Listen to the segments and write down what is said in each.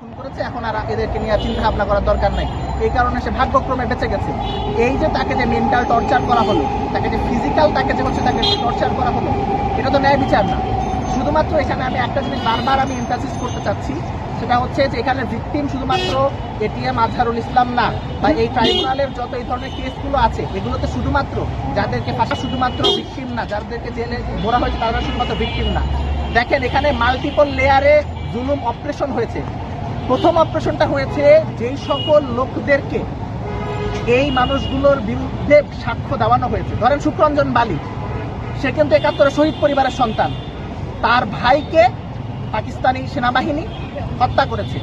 খুন করেছে, এখন আর এদেরকে নিয়ে চিন্তা ভাবনা করার দরকার নাই। এই কারণে সে ভাগ্যক্রমে বেঁচে গেছে। এই যে তাকে যে মেন্টাল টর্চার করা হলো, তাকে যে ফিজিক্যাল তাকে যে হচ্ছে তাকে টর্চার করা হলো, এটা তো ন্যায় বিচার না। শুধুমাত্র এখানে আমি একটা জিনিস বারবার আমি করতে চাচ্ছি, সেটা হচ্ছে যে এখানে ভিকটিম শুধুমাত্র এটিএম আজহারুল ইসলাম না, বা এই ট্রাইব্যুনালের যত এই ধরনের কেসগুলো আছে, এগুলোতে শুধুমাত্র যাদেরকে ফাঁসা শুধুমাত্র ভিকটিম না, যাদেরকে জেলে ভরা হয়েছে তারা শুধুমাত্র ভিকটিম না। দেখেন এখানে মাল্টিপল লেয়ারে জুলুম অপারেশন হয়েছে। প্রথম অপারেশনটা হয়েছে যেই সকল লোকদেরকে এই মানুষগুলোর বিরুদ্ধে সাক্ষ্য দেওয়ানো হয়েছে। ধরেন সুখরঞ্জন বালি, সে কিন্তু একাত্তরে শহীদ পরিবারের সন্তান। তার ভাইকে পাকিস্তানি সেনাবাহিনী হত্যা করেছে।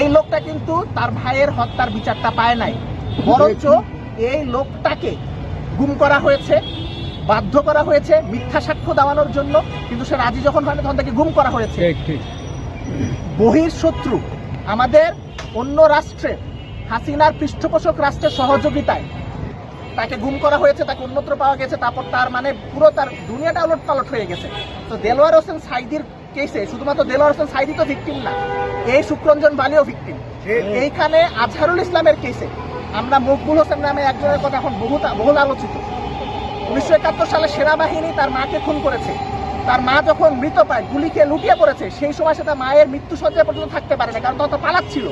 এই লোকটা কিন্তু তার ভাইয়ের হত্যার বিচারটা পায় নাই। বরঞ্চ এই লোকটাকে গুম করা হয়েছে, বাধ্য করা হয়েছে মিথ্যা সাক্ষ্য দেওয়ানোর জন্য। কিন্তু সে রাজি যখন হয় তখন তাকে গুম করা হয়েছে। বহির শত্রু আমাদের অন্য রাষ্ট্রে হাসিনার পৃষ্ঠপোষক রাষ্ট্রের সহযোগিতায়। তাকে গুম করা হয়েছে তাকে অন্যত্র পাওয়া গেছে তারপর তার মানে পুরো তার দুনিয়াটা উলট পালট হয়ে গেছে। তো দেলোয়ার হোসেন সাইদির কেসে শুধুমাত্র দেলোয়ার হোসেন সাইদি তো ভিকটিম না এই শুক্রঞ্জন বালিও ভিকটিম এইখানে আজহারুল ইসলামের কেসে আমরা মকবুল হোসেন নামে একজনের কথা এখন বহু বহুল আলোচিত। উনিশশো একাত্তর সালে সেনাবাহিনী তার মাকে খুন করেছে। তার মা যখন মৃত পায়, গুলিকে লুটিয়ে পড়েছে, সেই সময় সে তার মায়ের মৃত্যু সজ্জায় পর্যন্ত থাকতে পারে না কারণ তখন পালাচ্ছিল।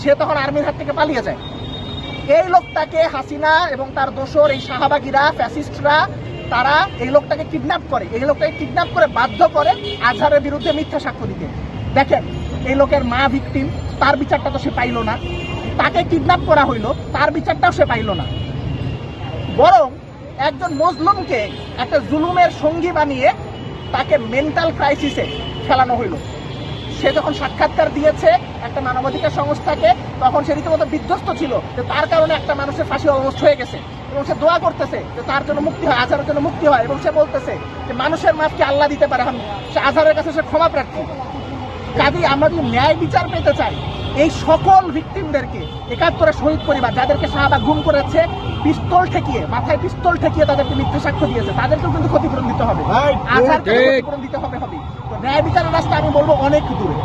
সে তখন আর্মির হাত থেকে পালিয়ে যায়। এই লোকটাকে হাসিনা এবং তার দোসর এই শাহবাগীরা, ফ্যাসিস্টরা, তারা এই লোকটাকে কিডন্যাপ করে। এই লোকটাকে কিডন্যাপ করে বাধ্য করে আজহারের বিরুদ্ধে মিথ্যা সাক্ষ্য দিতে। দেখেন, এই লোকের মা ভিকটিম তার বিচারটা তো সে পাইলো না। তাকে কিডন্যাপ করা হইল, তার বিচারটাও সে পাইলো না। বরং একজন মজলুমকে একটা জুলুমের সঙ্গী বানিয়ে তাকে মেন্টাল ক্রাইসিসে ফেলানো হইল। সে যখন সাক্ষাৎকার দিয়েছে একটা মানবাধিকার সংস্থাকে, তখন সে রীতিমতো বিধ্বস্ত ছিল যে তার কারণে একটা মানুষের ফাঁসি অবস্থ হয়ে গেছে এবং সে দোয়া করতেছে যে তার জন্য মুক্তি হয় আজহারের জন্য মুক্তি হয় এবং সে বলতেছে যে মানুষের মাফকে আল্লাহ দিতে পারে? সে আজহারের কাছে সে ক্ষমা প্রার্থী। কাজেই আমাদের ন্যায় বিচার পেতে চাই। এই সকল ভিকটিমদেরকে একাত্তরে শহীদ পরিবার যাদেরকে শাহবাগ গুম করেছে পিস্তল ঠেকিয়ে মাথায় পিস্তল ঠেকিয়ে তাদেরকে মিথ্যা সাক্ষ্য দিয়েছে তাদেরকেও কিন্তু ক্ষতিপূরণ দিতে হবে। আধারকে ক্ষতিপূরণ দিতে হবে হবে। তো ন্যায় বিচারের রাস্তা আমি বলব অনেক দূরে।